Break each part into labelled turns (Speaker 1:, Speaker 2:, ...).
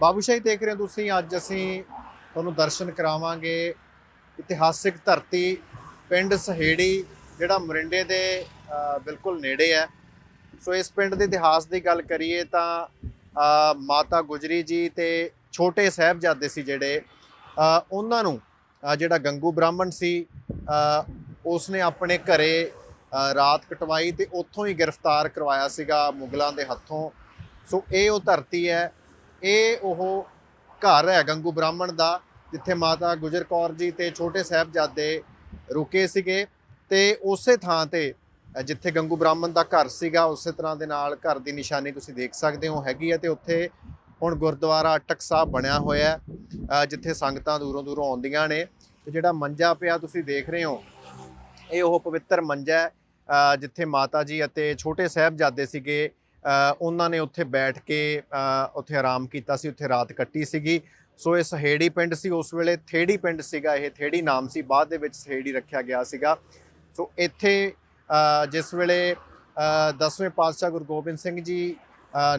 Speaker 1: ਬਾਬੂਸ਼ਾਹੀ ਦੇਖ ਰਹੇ ਹੋ ਤੁਸੀਂ ਅੱਜ ਅਸੀਂ ਤੁਹਾਨੂੰ ਦਰਸ਼ਨ ਕਰਾਵਾਂਗੇ। ਇਤਿਹਾਸਿਕ ਧਰਤੀ ਪਿੰਡ ਸਹੇੜੀ ਜਿਹੜਾ ਮਰਿੰਡੇ ਦੇ ਬਿਲਕੁਲ ਨੇੜੇ ਹੈ। ਸੋ ਇਸ ਪਿੰਡ ਦੇ ਇਤਿਹਾਸ ਦੀ ਗੱਲ ਕਰੀਏ ਤਾਂ ਮਾਤਾ ਗੁਜਰੀ ਜੀ ਤੇ ਛੋਟੇ ਸਾਹਿਬਜ਼ਾਦੇ ਸੀ ਜਿਹੜੇ ਉਹਨਾਂ ਨੂੰ ਜਿਹੜਾ ਗੰਗੂ ਬ੍ਰਾਹਮਣ ਸੀ ਅ, ਉਸਨੇ ਆਪਣੇ ਘਰੇ ਰਾਤ ਕਟਵਾਈ ਤੇ ਉੱਥੋਂ ਹੀ ਗ੍ਰਿਫਤਾਰ ਕਰਵਾਇਆ ਸੀਗਾ ਮੁਗਲਾਂ ਦੇ ਹੱਥੋਂ। ਸੋ ਇਹ ਉਹ ਧਰਤੀ ਹੈ ਇਹ ਉਹ ਘਰ ਹੈ ਗੰਗੂ ਬ੍ਰਾਹਮਣ ਦਾ, ਜਿੱਥੇ ਮਾਤਾ ਗੁਜਰ ਕੌਰ ਜੀ ਤੇ ਛੋਟੇ ਸਾਹਿਬਜ਼ਾਦੇ ਰੁਕੇ ਸੀਗੇ ਤੇ ਉਸੇ ਥਾਂ ਤੇ ਜਿੱਥੇ ਗੰਗੂ ਬ੍ਰਾਹਮਣ ਦਾ ਘਰ ਸੀਗਾ, ਉਸੇ ਤਰ੍ਹਾਂ ਦੇ ਨਾਲ ਘਰ ਦੀ ਨਿਸ਼ਾਨੀ ਤੁਸੀਂ ਦੇਖ ਸਕਦੇ ਹੋ ਹੈਗੀ ਹੈ ਤੇ ਉੱਥੇ ਹੁਣ ਗੁਰਦੁਆਰਾ ਅਟਕ ਸਾਹਿਬ ਬਣਿਆ ਹੋਇਆ ਜਿੱਥੇ ਸੰਗਤਾਂ ਦੂਰੋਂ ਦੂਰੋਂ ਆਉਂਦੀਆਂ ਨੇ। ਤੇ ਜਿਹੜਾ ਮੰਜਾ ਪਿਆ ਤੁਸੀਂ ਦੇਖ ਰਹੇ ਹੋ, ਇਹ ਉਹ ਪਵਿੱਤਰ ਮੰਜਾ ਹੈ ਜਿੱਥੇ ਮਾਤਾ ਜੀ ਅਤੇ ਛੋਟੇ ਸਾਹਿਬਜ਼ਾਦੇ ਸੀਗੇ ਉਹਨਾਂ ਨੇ ਉੱਥੇ ਬੈਠ ਕੇ ਉੱਥੇ ਆਰਾਮ ਕੀਤਾ ਸੀ ਉੱਥੇ ਰਾਤ ਕੱਟੀ ਸੀਗੀ। ਸੋ ਇਹ ਸਹੇੜੀ ਪਿੰਡ ਸੀ ਉਸ ਵੇਲੇ ਥੇੜੀ ਪਿੰਡ ਸੀਗਾ ਇਹ ਥੇੜੀ ਨਾਮ ਸੀ ਬਾਅਦ ਦੇ ਵਿੱਚ ਸਹੇੜੀ ਰੱਖਿਆ ਗਿਆ ਸੀਗਾ। ਸੋ ਇੱਥੇ ਜਿਸ ਵੇਲੇ ਅ, ਦਸਵੇਂ ਪਾਤਸ਼ਾਹ ਗੁਰੂ ਗੋਬਿੰਦ ਸਿੰਘ ਜੀ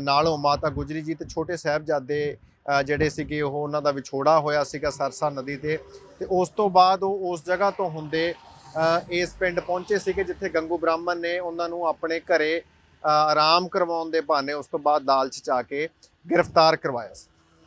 Speaker 1: ਨਾਲੋਂ ਮਾਤਾ ਗੁਜਰੀ ਜੀ ਤੇ ਛੋਟੇ ਸਾਹਿਬਜ਼ਾਦੇ ਜਿਹੜੇ ਸੀਗੇ ਉਹ ਉਹਨਾਂ ਦਾ ਵਿਛੋੜਾ ਹੋਇਆ ਸੀਗਾ ਸਰਸਾ ਨਦੀ ਤੇ। ਤੇ ਉਸ ਤੋਂ ਬਾਅਦ ਉਹ ਉਸ ਜਗ੍ਹਾ ਤੋਂ ਹੁੰਦੇ ਇਸ ਪਿੰਡ ਪਹੁੰਚੇ ਸੀਗੇ ਜਿੱਥੇ ਗੰਗੂ ਬ੍ਰਾਹਮਣ ਨੇ ਉਹਨਾਂ ਨੂੰ ਆਪਣੇ ਘਰੇ ਆਰਾਮ ਕਰਵਾਉਣ ਦੇ ਬਹਾਨੇ ਉਸ ਤੋਂ ਬਾਅਦ ਦਾਲ ਚ ਚਾ ਕੇ ਗ੍ਰਿਫਤਾਰ ਕਰਵਾਇਆ ਸੀ।